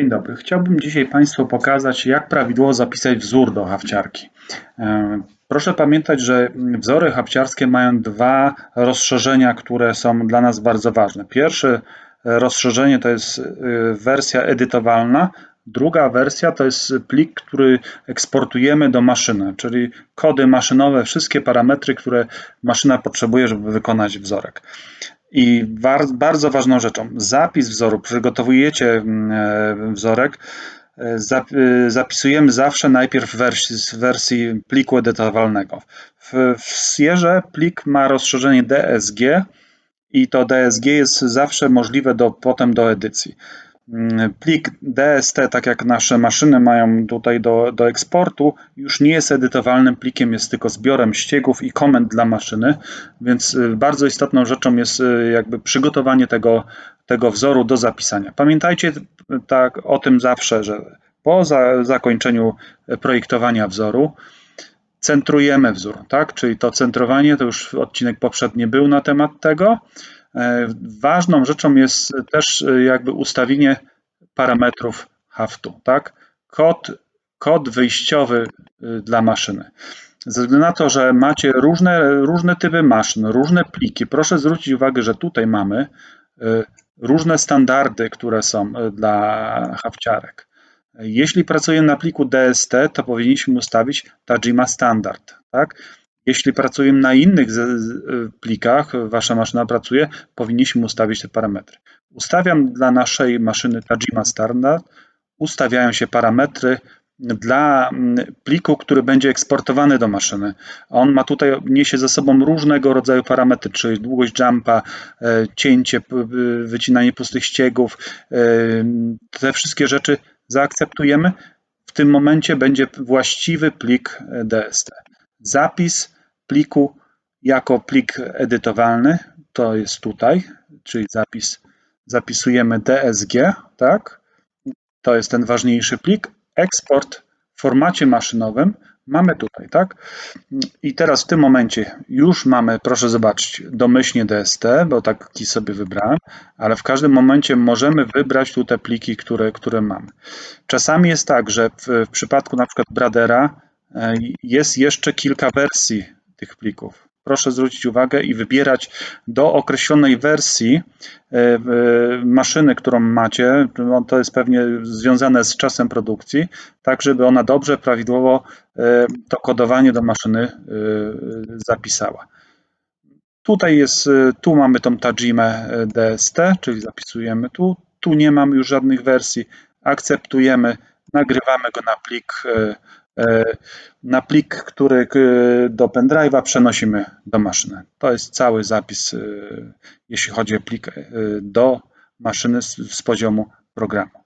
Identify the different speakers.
Speaker 1: Dzień dobry. Chciałbym dzisiaj Państwu pokazać, jak prawidłowo zapisać wzór do hawciarki. E, proszę pamiętać, że wzory hawciarskie mają dwa rozszerzenia, które są dla nas bardzo ważne. Pierwsze rozszerzenie to jest e, wersja edytowalna, druga wersja to jest plik, który eksportujemy do maszyny, czyli kody maszynowe, wszystkie parametry, które maszyna potrzebuje, żeby wykonać wzorek. I bardzo ważną rzeczą, zapis wzoru, przygotowujecie mm, e, wzorek, e, e, zapisujemy zawsze najpierw w wersji, pliku edytowalnego. W, w Sierze plik ma rozszerzenie DSG i to DSG jest zawsze możliwe do, potem do edycji. Mm, plik DST, tak jak nasze maszyny mają tutaj do, do eksportu, już nie jest edytowalnym plikiem, jest tylko zbiorem ściegów i komend dla maszyny, więc y, bardzo istotną rzeczą jest y, jakby przygotowanie tego, tego wzoru do zapisania. Pamiętajcie y, tak o tym zawsze, że po za, zakończeniu projektowania wzoru centrujemy wzór, tak? Czyli to centrowanie, to już odcinek poprzedni był na temat tego. E, ważną rzeczą jest też e, jakby ustawienie parametrów haftu, tak? Kod, kod wyjściowy e, dla maszyny. Ze względu na to, że macie różne, różne typy maszyn, różne pliki, proszę zwrócić uwagę, że tutaj mamy różne standardy, które są dla hafciarek. Jeśli pracujemy na pliku DST, to powinniśmy ustawić Tajima Standard. Tak? Jeśli pracujemy na innych plikach, wasza maszyna pracuje, powinniśmy ustawić te parametry. Ustawiam dla naszej maszyny Tajima Standard, ustawiają się parametry dla pliku, który będzie eksportowany do maszyny. On ma tutaj, niesie ze sobą różnego rodzaju parametry, czyli długość jumpa, e, cięcie, wycinanie pustych ściegów. E, te wszystkie rzeczy zaakceptujemy. W tym momencie będzie właściwy plik e, DST. Zapis pliku jako plik edytowalny, to jest tutaj, czyli zapis, zapisujemy DSG, tak? To jest ten ważniejszy plik. Eksport w formacie maszynowym mamy tutaj, tak? I teraz w tym momencie już mamy, proszę zobaczyć, domyślnie DST, bo taki sobie wybrałem, ale w każdym momencie możemy wybrać tu te pliki, które, które mamy. Czasami jest tak, że w, w przypadku na przykład Bradera e, jest jeszcze kilka wersji tych plików. Proszę zwrócić uwagę i wybierać do określonej wersji e, maszyny, którą macie. To jest pewnie związane z czasem produkcji, tak żeby ona dobrze, prawidłowo e, to kodowanie do maszyny e, zapisała. Tutaj jest, tu mamy tą Tajimę DST, czyli zapisujemy tu. Tu nie mamy już żadnych wersji. Akceptujemy, nagrywamy go na plik na plik, który do pendrive'a przenosimy do maszyny. To jest cały zapis, e, jeśli chodzi o plik e, do maszyny z poziomu programu.